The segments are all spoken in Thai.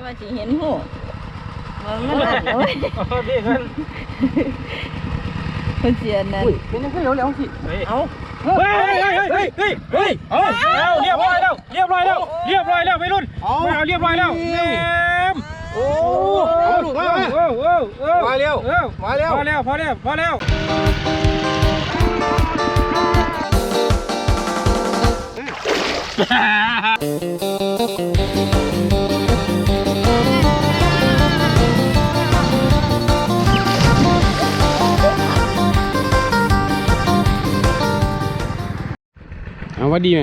จะว่าสิเห็นหูมันมันนั่นโอ้ยโอ้พี่เงินเพิ่นเสียนั่นอุ้ยเป็นยังไงเร็วๆสิเฮ้ยเอาเฮ้ยเฮ้ยเฮ้ยเฮ้ยเฮ้ยเอาเรียบร้อยแล้วเรียบร้อยแล้วเรียบร้อยแล้วไปรุ่นเอาไม่เอาเรียบร้อยแล้วแม่มโอ้เอาลูกมามาโอ้โอ้โอ้มาเร็วเออมาเร็วพอแล้วพอแล้วพอแล้วเอา วัดดีไหม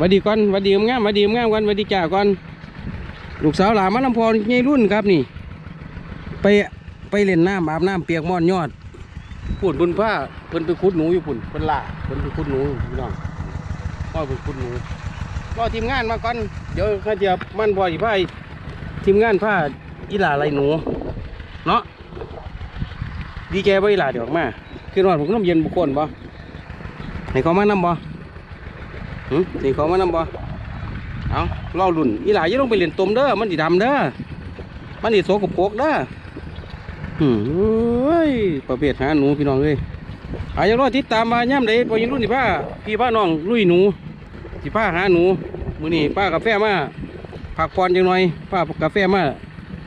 วัดดีก่อนวัดดีงามวัดดีงามก่อนวัดดีจ่าก่อนลูกสาวหลานมาลำพรใหญ่รุ่นครับนี่ ไปไปเล่นน้ำอาบน้ำเปียกม่อนยอดปุ่นบุญผ้าเพิ่นไปคุดหนูอยู่ปุ่นเพิ่นล่าเพิ่นไปคุดหนูพี่น้องพ่อเพิ่นคุดหนูรอทีมงานมาก่อนเดี๋ยวเขาจะมันพอสิพาทีมงานผ้าอีหล่าไรหนูเนาะดีแกบ่อีหล่าเดี๋ยวออกมาคือนอนผมน้ำเย็นบุคคลบ่ให้เขามานำบ่ หึให้เขามานำบ่เอาเล่าลุ่นอีหลาอย่าลงไปเล่นตมเด้อมันสิดำเด้อมันสิโสกปรกเด้อหืมเอ้ยประเภทหาหนูพี่น้องเอ้ยอาอยากรอติดตามมาย่ำใดพอยินรุ่นสิป้าพี่ป้าน้องลุยหนูสิป้าหาหนูมือนี้ป้ากาแฟมาพักผ่อนจังหน่อย ป้ากาแฟมา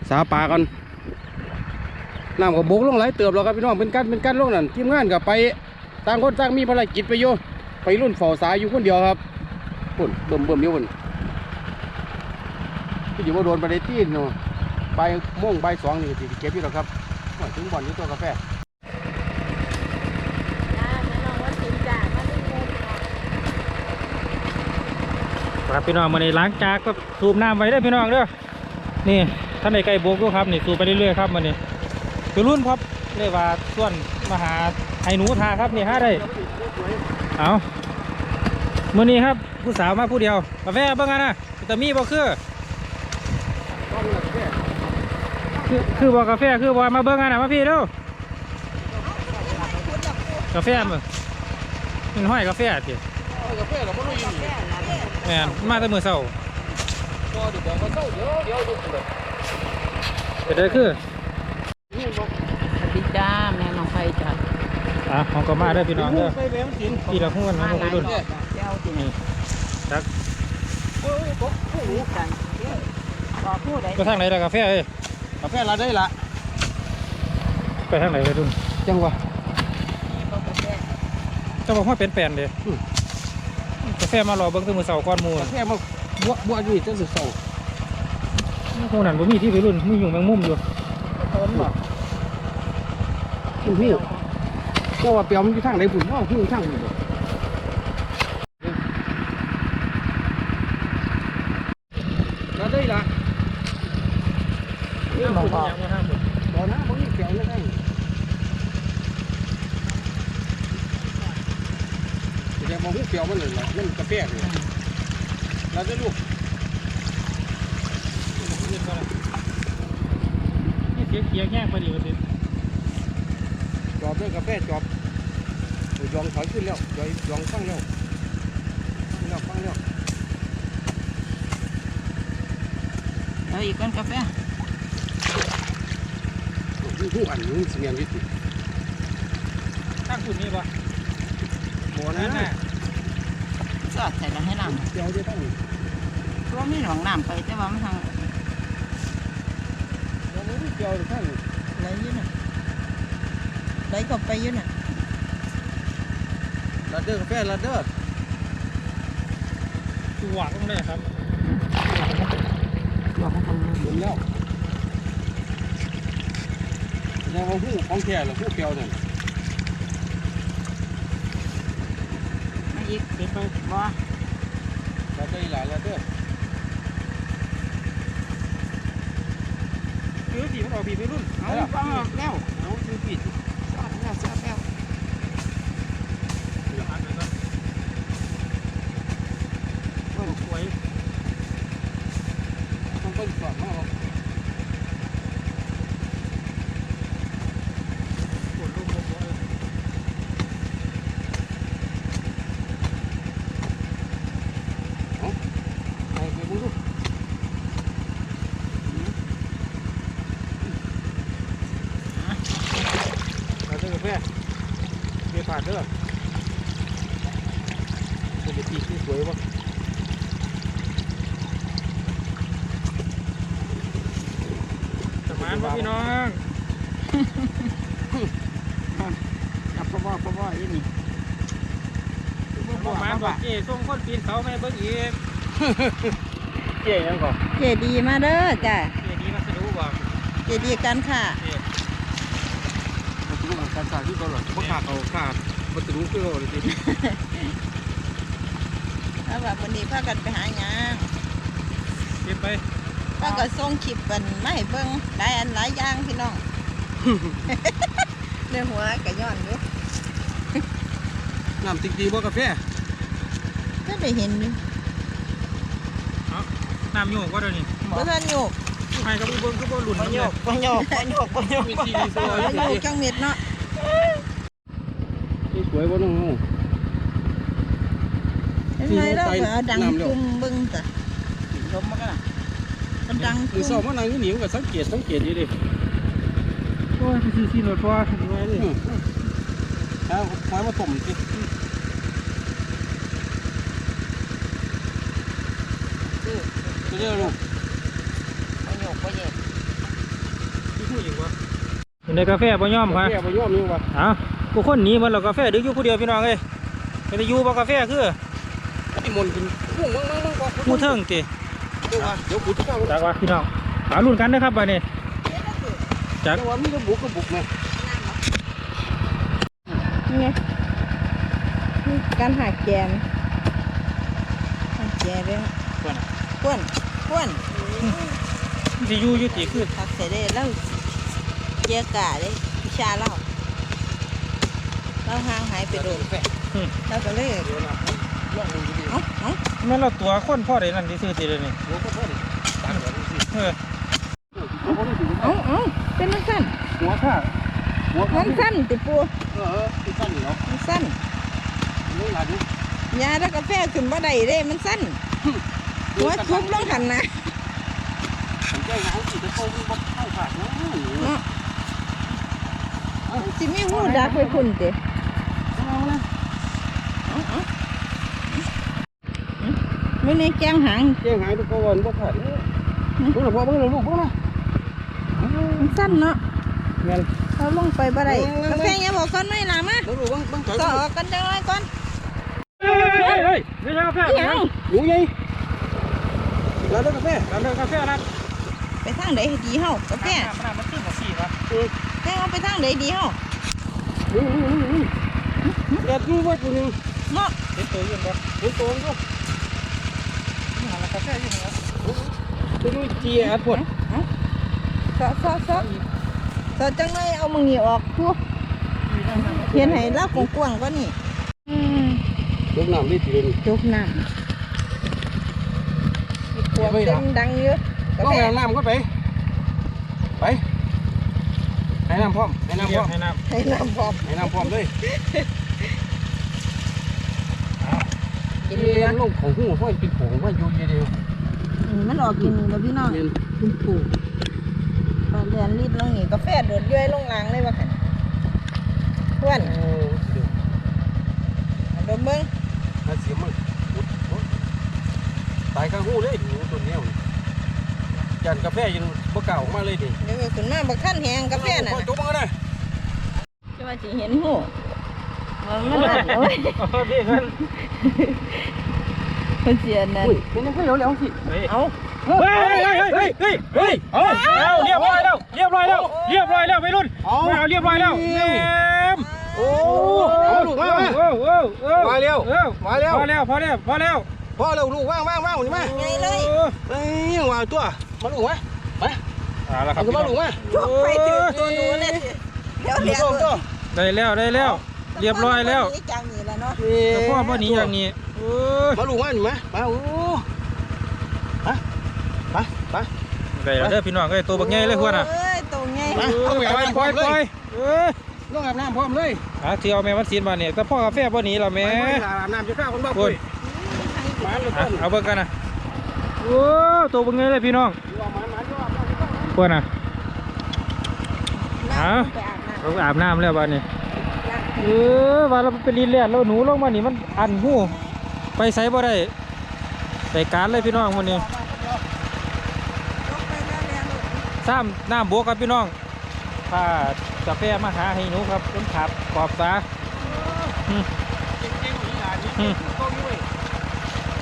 สาปลาก่อนน้ำกับบกลงไหลเติบแล้วครับพี่น้องเป็นการเป็นการลงนั่นทีมงานกับไปต่างคนต่างมีภารกิจไปอยู่ไปรุ่นฝ้าสายอยู่คนเดียวครับ พุ่นเบิ่มเบิ่มอยู่พุ่นที่อยู่ว่าโดนไปได้ตีนเนาะใบม่งใบสองนี่สิเก็บอยู่แล้วครับถึงบ่อนอยู่ตัวกาแฟครับพี่น้องมาในล้างจากก็สูบน้ำไว้ได้พี่น้องเด้อนี่ท่านในไก่โบกด้วยครับนี่สูบไปเรื่อยๆครับมันนี่คือรุ่นครับเรียกว่าส่วนมหาไหหนูทาครับนี่ห้ได้เอามื่อนี้ครับ ผู้สาวมาผู้เดียวกาแฟเบ้างกันนะแต่มีบ่คือคือคือบอกกาแฟคือบอกมาเบิ้งกันนะมาพี่เด้อกาแฟมึงมันห้อยกาแฟสิกาแฟเราไม่รู้อยู่นี่แม่นมาแต่มื้อเช้าก็เดี๋ยวบอกว่าเศร้าเดี๋ยวเดี๋ยวดูพุ่นเป็นได้คือนี่บอกสวัสดีจ้าแม่น้องไฟจ้าอะของก็มาได้อพี่น้องเด้อไปแม่งสินพี่ละหุ้นนะพวกพี่รุ่นเจ้าสินี่จักโอ้ยบอกผู้หนูกันบอกผู้ใดไปทางไหนล่ะกาแฟเอ้ยกาแฟเราได้ละไปทางไหนไปรุ่นจังหวะบอกกาแฟเจ้าบอกว่าเป็นแปลนเด้กาแฟมารอเบิ่งแต่มื้อเช้าก่อนหมู่กาแฟมาบัวบัวอยู่นี่จังสิเศร้าหมู่นั้นบ่มีที่พี่รุ่นมีอยู่แมงมุมอยู่ต้นบอกคุณพี่เจ้าว่าเปียวมันอยู่ทางไหนพุ่นว่าพุ่นทางนี้บ่เราได้ละ นี่มองออก บ่นะบ่มีเปียวเลยได้ เดี๋ยวมองหูเปียวมันเลยล่ะมันกระแปกเลยเราจะลูกนี่เสียงเกียร์แง่พอดีว่าสิจอบด้วยกาแฟจอบยองถอยขึ้นแล้วยอยยองฟังแล้วฟังแล้วฟังแล้วเอาอีกก้อนกาแฟนี่หูอันนี้เสียงวิธีทางคุณนี่บ่บ่นั่นะนน่ะส อดใส่ละให้น้เปียวได้ทั้งนี้ำรวมนี่หนองน้ำไปแต่ว่ามันทางบ่มีเปียวได้ทั้งนี้ไหลอยืนน่ะไหลก็ไปอยืนน่ะลาเดอร์กาแฟลาเดอร์ตัวหวังได้ครับบอกเขาทำงานหมุนแล้วแสดงว่าหูของแท้หรือหูเปียวนั่นไอีกติดบ่ลาเดอร์หลายลาเดอร์คือสีมันออกพี่พี่รุ่นเอาฟังออกแล้วเอาคือผิดสอดแล้วสอดแล้ว สวย ต้องเป็นสอดมาก ปวดลมลมเลย ไปไปบุ้งดู พลาดเด้อจะไปตีที่สวยบ่ สมานบ่พี่น้องกับพ่อพ่อพ่อพ่ออีนี่สมาบอกเจ้ส่งคนปีนเขาไม่เบิ่งอีกเจ๊ยังก่อนเจดีมาเด้อจ้ะเจ้ดีมาสะดุบอกเจดีกันค่ะมันจะต้งการสร้างที่เขาหรอเพราะขาดเขาขาดมันจะรู้เพื่อเขาเลยทีถ้าว่าวันนี้พากันไปหาหยังเก็บไป พาก็ส่งคลิปกันมาให้เบิ่งหลายอันหลายอย่างพี่น้องในหัวก็ย้อนอยู่น้ำติ๊กดีบ่กาแฟก็ได้เห็นอยู่น้ำโยกก็เดี๋ยวนี้บ่ทันโยกให้กับเบิ่งคือบ่หลุนบ่น้ำโยเลยกบ่โยกบ่โยกบ่โยกมีทีดีสวยบ่โยกจังเม็ดเนาะที่สวยบ่น้องเห็นไหมเราก็เอาดังน้ำเร็วคุมเบิ่งจ้ะลมมันก็น่ะ มันดังหรือสอบว่านั่งนี่หนิวก็สังเกตสังเกตอยู่ดิโอ้ยซีซีรถพ่อถึงไว้เลยเอาไว้มาต้มสิเดี๋ยวลูกบ่โยกบ่โยกที่พูดอยู่วะอยู่ในกาแฟบ่ยอมค่ะแก่บ่ยอมนี่วะเอ้ากูคนหนีมันแล้วกาแฟดึกอยู่ผู้เดียวพี่น้องเอ้ยไปแต่อยู่บ่กาแฟคือนี่มนกินพุ่งมึงมึงมึงก่อนผู้เทิงติ เดี๋ยวว่าเดี๋ยวกูจะเข้าจากว่าพี่น้องหาลุ้นกันนะครับบัดนี้จากเดี๋ยวว่ามีกระบุกกระบุกไหมนี่ไงนี่การหาแกนหาแกนเด้อก่อนน่ะก้วนก้วนสิอยู่อยู่ติคือผักเสร็จได้แล้วเจียกาเลยวิชาเราเราห่างหายไปโดนเราก็เลย เดี๋ยวนะลองดูดีเอ้าเอ้าแม่นเราตัวคนพ่อได้นั่นที่ซื้อติเลยนี่หัวก็พอดีตัดหัวดูสิเออหัวก็ดูสิเอ้าเอ้าเป็นมันสั้นหัวข้าหัวมันสั้นติปูเออที่สั้นอยู่เนาะมันสั้นนี่หลานดูยาแล้วกาแฟขึ้นบ่ได้เด้มันสั้นหัวทุบลงหันนะผมแจ้งนะเขาสิจะโตมันบ่เข้าขาดนะเนาะสิมีหูดักไปพุ่นติเอาละเอ้าเอ้า ไม่ในแกงหางแจ้งหายไปก่อนบ่ขาดพวกเราพ่อเบิ่งเราลูกพวกเรามันสั้นเนาะเงินเราลงไปบ่ได้เออเออกาแฟยังบอกก่อนไหม่ล่ะมาเราลูกเบิ่งเบิ่งถอยต่อกันจังไรก่อนเฮ้ยเฮ้ยเฮ้ยนี่กาแฟอิหยังหนูไงเราได้กาแฟเราเลิกกาแฟนะไปทางใดดีเฮากาแฟมันน่ะมันขึ้นมาสี่วะแม่เอาไปทางใดดีเฮานี่นี่นี่นี่เด็ดนี่ว่าตัวนึงเนาะเห็นตัวยืนบ่เห็นตัวนึงนี่หันกาแฟอยู่นี่ตัวนี้เจียดปวดซอซอซอซอจังไรเอามึงนี่ออกพวกเห็นให้ลากกวางกว่านี่อืมลูกน้ำนี่ตีเลยจุกน้ำมีขวดเต็มดังเยอะกาต้องไปน้ำก็ไป ไปให้น้ำพร้อมให้น้ำพร้อมให้น้ให้น้ำพร้อมให้น้ำพร้อมเลย กินเรีเรืยอนลงของหูเพราะเป็นผงว่าอยู่เดียวอืมมันออกกินแล้วพี่น้องเรียนกินผูกตอนเรียนรีดลงนี่กาแฟโดดเย้ยลงหลังเลยว่าขันทวนโอ้เดี๋ยวอันดมเบิ้งน่าเสียมันตายข้างหูเลยหนูตัวเนี้ยยันกาแฟยังบ่เก่าออกมาเลยดิเดี๋ยวก็ขึ้นมาบักขั้นแหงกาแฟน่ะจบมาเลยจะว่าสิเห็นหู มันมันอัดเอาไว้ำเอาพี่เงินมันเสียนั่นอุ้ยเป็นยังไงเหลวๆสิเฮ้ยเอาเฮ้ยเฮ้ยเฮ้ยเฮ้ยเฮ้ยเอาเอาเรียบร้อยแล้วเรียบร้อยแล้วเรียบร้อยแล้วไปรุ่นเอาเอาเรียบร้อยแล้วแหมโอ้เอาลูกมามาโอ้โอ้โอ้มาเร็วเร็วมาเร็วพอแล้วพอแล้วพอแล้วพ่อเร็วลูกว่างว่างว่างนี่มาไงเลยเอ้ยยังว่าตัวมาลูกมามาเอาละครัเอาบขึ้นมาลูกมาจกไปถึงตัวหนูเลยเดี๋ยวลูเรีกยกตัวตัวได้แล้วได้แล้ว เรียบร้อยแล้วนี่จังนี่แล้วเนาะแต่พ่อพ่อหนีอย่างนี้โอ้ยมาลูกมานี่มามาโอ้มาไปไปได้แล้วเด้อพี่น้องเอ้ยตัวบักใหญ่เลยพวกน่ะเอ้ยตัวไงมาเออปล่อยปล่อยปล่อยเออต้องอาบน้ำพร้อมเลยอะที่เอาแม่วันศีลมาเนี่ยแต่พ่อกาแฟบ่หนีแล้วแม่อาบน้ำจะข้าวคนบ้าโอ้ยมาเลยอะเอาเบิ่งกันนะโอ้ตัวบักใหญ่เลยพี่น้องมามามาพวกน่ะน้ำไปอาบน้เขาอาบน้ำแล้วบ้านนี้ำ เออว่าเราเป็นลีนแลนด์แล้วหนูลงมานี่มันอันหูไปใส่บ่ได้ใส่การเลยพี่น้องวันนี้ยกไปแล้วแล้วลูกซ้ำน้ำบวกครับพี่น้องพากาแฟมาหาให้หนูครับคนขับขอบตาอืมเก่งๆอีหลานนี่อืมกล้องด้วย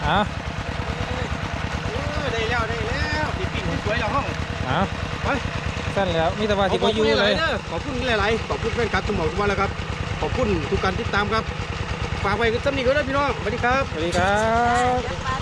อะเออได้แล้วได้แล้วปีปีสวยแล้วห้องอะไปสั้นแล้วมีแต่ว่าที่ก็อยู่หเลลายยๆเด้อขอบคุณหลายๆขอบคุณแฟนคลับทุกหมดทุกวันแล้วครับ ขอบคุณทุกการติดตามครับ ฝากไว้กับสำนีก็ได้พี่น้องสวัสดีครับ สวัสดีครับอย่าไป